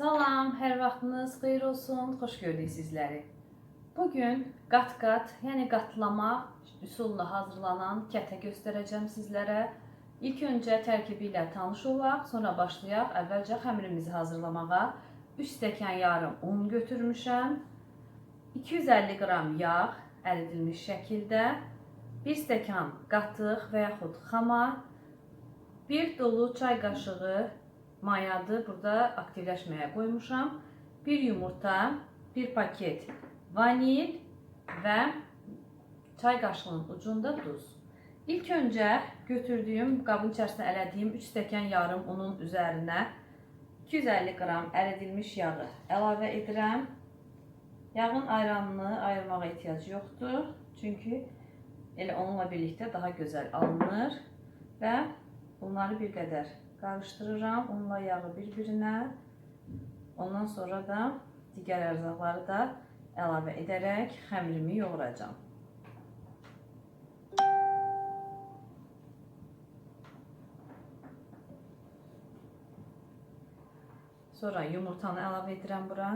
Salam, hər vaxtınız xeyir olsun. Xoş gördük sizləri. Bu gün qat-qat, yəni qatlama üsulla hazırlanan kətə göstərəcəm sizlərə. İlk öncə tərkibi ilə tanış olaq, sonra başlayaq əvvəlcə xəmirimizi hazırlamağa. 3 stəkan yarım un götürmüşəm. 250 qram yağ əridilmiş şəkildə, 1 stəkan qatıq və yaxud xamar, 1 dolu çay qaşığı mayadı burada aktivləşməyə qoymuşam. 1 yumurta, 1 paket vanil və çay qaşığının ucunda duz. İlk öncə götürdüyüm qabın içərisinə ələdiyim 3 stəkan yarım unun üzərinə 250 qram əridilmiş yağı əlavə edirəm. Yağın ayranını ayırmağa ehtiyac yoxdur. Çünki elə onunla birlikdə daha gözəl alınır və bunları bir qədər qarışdırıram. Unla yağı bir-birinə. Ondan sonra da digər ərzaqları da əlavə edərək xəmirimi yoğuracağam. Sonra yumurtanı əlavə edirəm bura.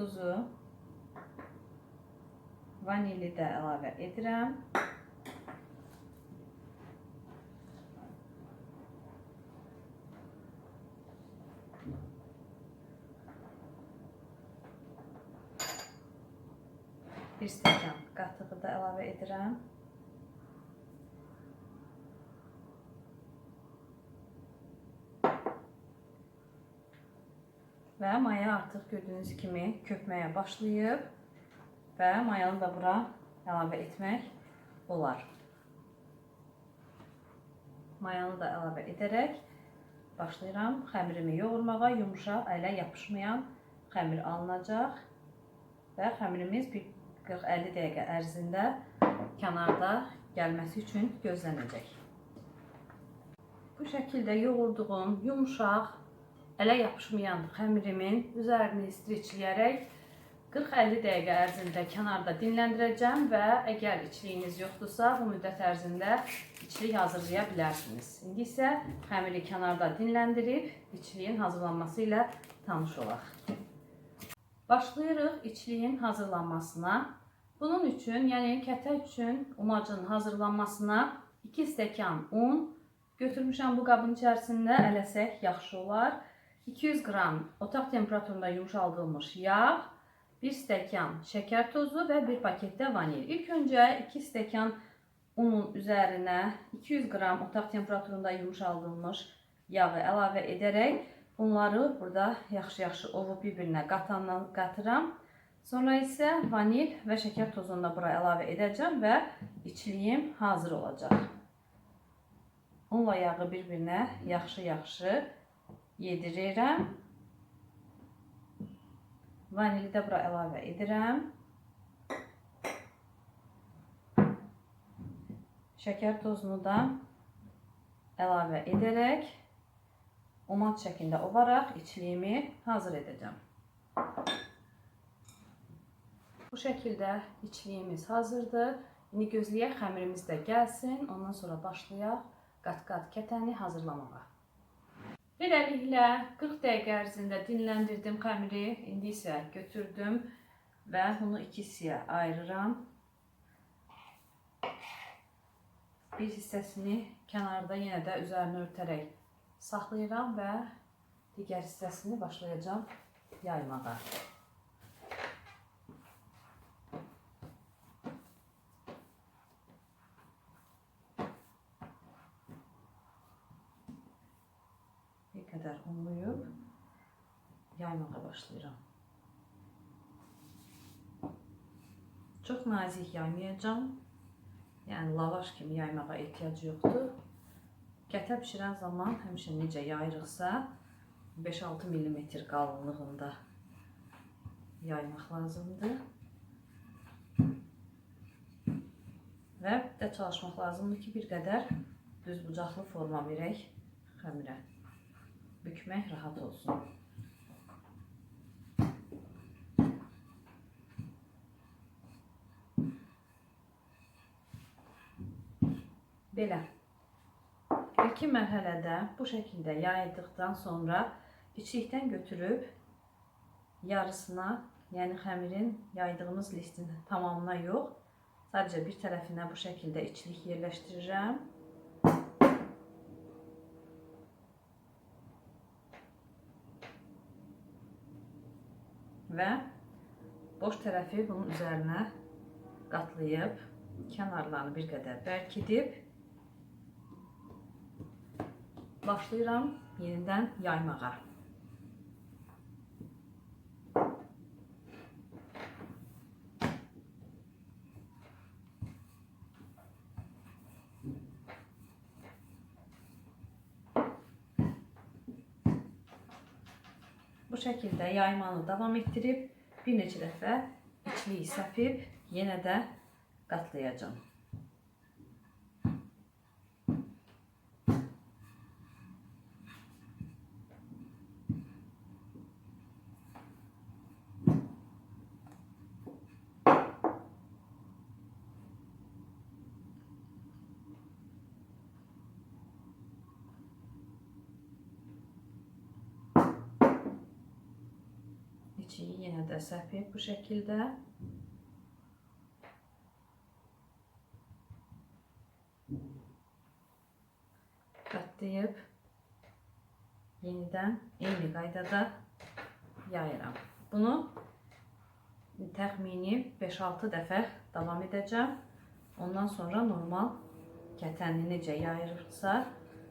Tuzu, vanili də əlavə edirəm. Bir stəkan qatığı da əlavə edirəm. Və maya artıq gördüyünüz kimi köpməyə başlayıb və mayanı da bura əlavə etmək olar. Mayanı da əlavə edərək başlayıram xəmirimi yoğurmağa. Yumuşaq, ələ yapışmayan xəmir alınacaq və xəmirimiz bir 40-50 dəqiqə ərzində kənarda gəlməsi üçün gözlənəcək. Bu şəkildə yoğurduğum yumuşaq, ələ yapışmayan xəmirimin üzərini streçləyərək 40-50 dəqiqə ərzində kənarda dinləndirəcəm və əgər içliyiniz yoxdursa, bu müddət ərzində içlik hazırlaya bilərsiniz. İndi isə xəmiri kənarda dinləndirib içliyin hazırlanması ilə tanış olaq. Başlayırıq içliyin hazırlanmasına. Bunun üçün, yəni kətə üçün umacın hazırlanmasına 2 stəkan un götürmüşəm bu qabın içərisində ələsək yaxşı olar. 200 qram otaq temperaturunda yumşaldılmış yağ, 1 stəkan şəkər tozu və 1 paket də vanil. İlk öncə 2 stəkan unun üzərinə 200 qram otaq temperaturunda yumşaldılmış yağı əlavə edərək bunları burada yaxşı-yaxşı ovub bir-birinə qatandan. Sonra isə vanil və şəkər tozunu da bura əlavə edəcəm və içliyim hazır olacaq. Unla yağı bir-birinə yaxşı-yaxşı yedirirəm. Vanili də bura əlavə edirəm. Şəkər tozunu da əlavə edərək umat şəklində ovaraq içliyimi hazır edəcəm. Bu şəkildə içliyimiz hazırdır. İndi gözləyək xəmirimiz də gəlsin. Ondan sonra başlayaq qat-qat kətəni hazırlamağa. Beləliklə 40 dəqiqə ərzində dinləndirdim xəmiri. İndi isə götürdüm və bunu iki hissəyə ayırıram. Bir hissəsini kənarda yenə də üzərini örtərək saxlayıram və digər hissəsini başlayacağam yaymağa. Bir qədər unlayıb yaymağa başlayıram. Çox nazik yaymayacağam. Yəni lavaş kimi yaymağa ehtiyac yoxdur. Kətə bişirən zaman həmişə necə yayırıqsa 5-6 mm qalınlığında yaymaq lazımdır. Və də çalışmaq lazımdır ki, bir qədər düz bucaqlı forma verək xəmirə bükme rahat olsun. Belə. İlki mərhələdə bu şəkildə yayıldıqdan sonra içlikdən götürüb yarısına, yəni xəmirin yaydığımız listin tamamına yox, sadəcə bir tərəfinə bu şəkildə içlik yerləşdirirəm. Və boş tərəfi bunun üzərinə qatlayıb, kənarlarını bir qədər bərkidib başlayıram yenidən yaymağa. Bu şəkildə yaymanı davam etdirib bir neçə dəfə içliyi səpib yenə də qatlayacağım. İçiyi yenə də səpib bu şəkildə. Qatlayıb yenidən eyni qaydada yayıram. Bunu təxmini 5-6 dəfə davam edəcəm. Ondan sonra normal kətəni necə yayırsa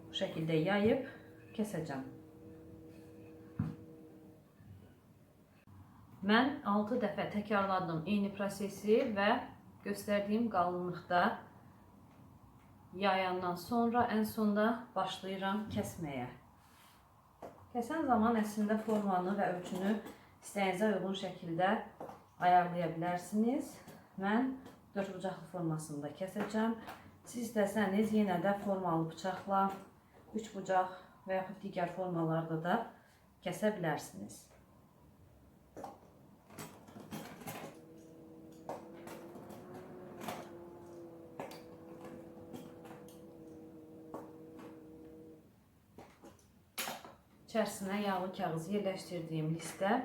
bu şəkildə yayıb kəsəcəm. Mən 6 dəfə təkrarladım eyni prosesi və göstərdiyim qalınlıqda yayandan sonra ən sonda başlayıram kəsməyə. Kəsən zaman əslində formanı və ölçünü istəyinizə uyğun şəkildə ayarlaya bilərsiniz. Mən 4 bucaqlı formasında kəsəcəm. Siz istəsəniz yenə də formalı bıçaqla 3 bucaq və yaxud digər formalarda da kəsə bilərsiniz. İçərisinə yağlı kağız yerləşdirdiyim listə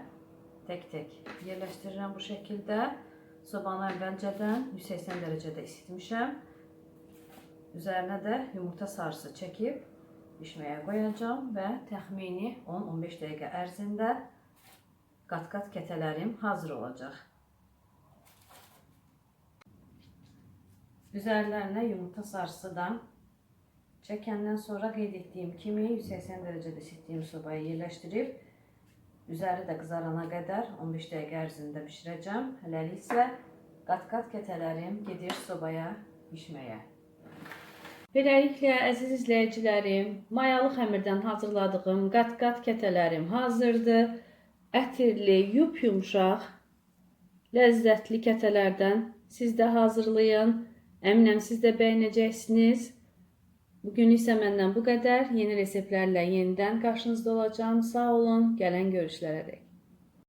tək-tək yerləşdirirəm bu şəkildə. Sobanı əvvəlcədən 180 dərəcədə isitmişəm. Üzərinə də yumurta sarısı çəkib bişməyə qoyacağam və təxmini 10-15 dəqiqə ərzində qat-qat kətələrim hazır olacaq. Üzərlərinə yumurta sarısıdan çəkəndən sonra qeyd etdiyim kimi 180 dərəcədə isitdiyim sobaya yerləşdirib üzəri də qızarana qədər 15 dəqiqə ərzində bişirəcəm. Hələlik isə qat-qat kətələrim gedir sobaya bişməyə. Beləliklə, əziz izləyicilərim, mayalı xəmirdən hazırladığım qat-qat kətələrim hazırdır. Ətirli, yup-yumşaq, ləzzətli kətələrdən siz də hazırlayın. Əminəm siz də bəyənəcəksiniz. Bugün isə məndən bu qədər. Yeni reseptlərlə yenidən qarşınızda olacağım. Sağ olun. Gələn görüşlərə dək.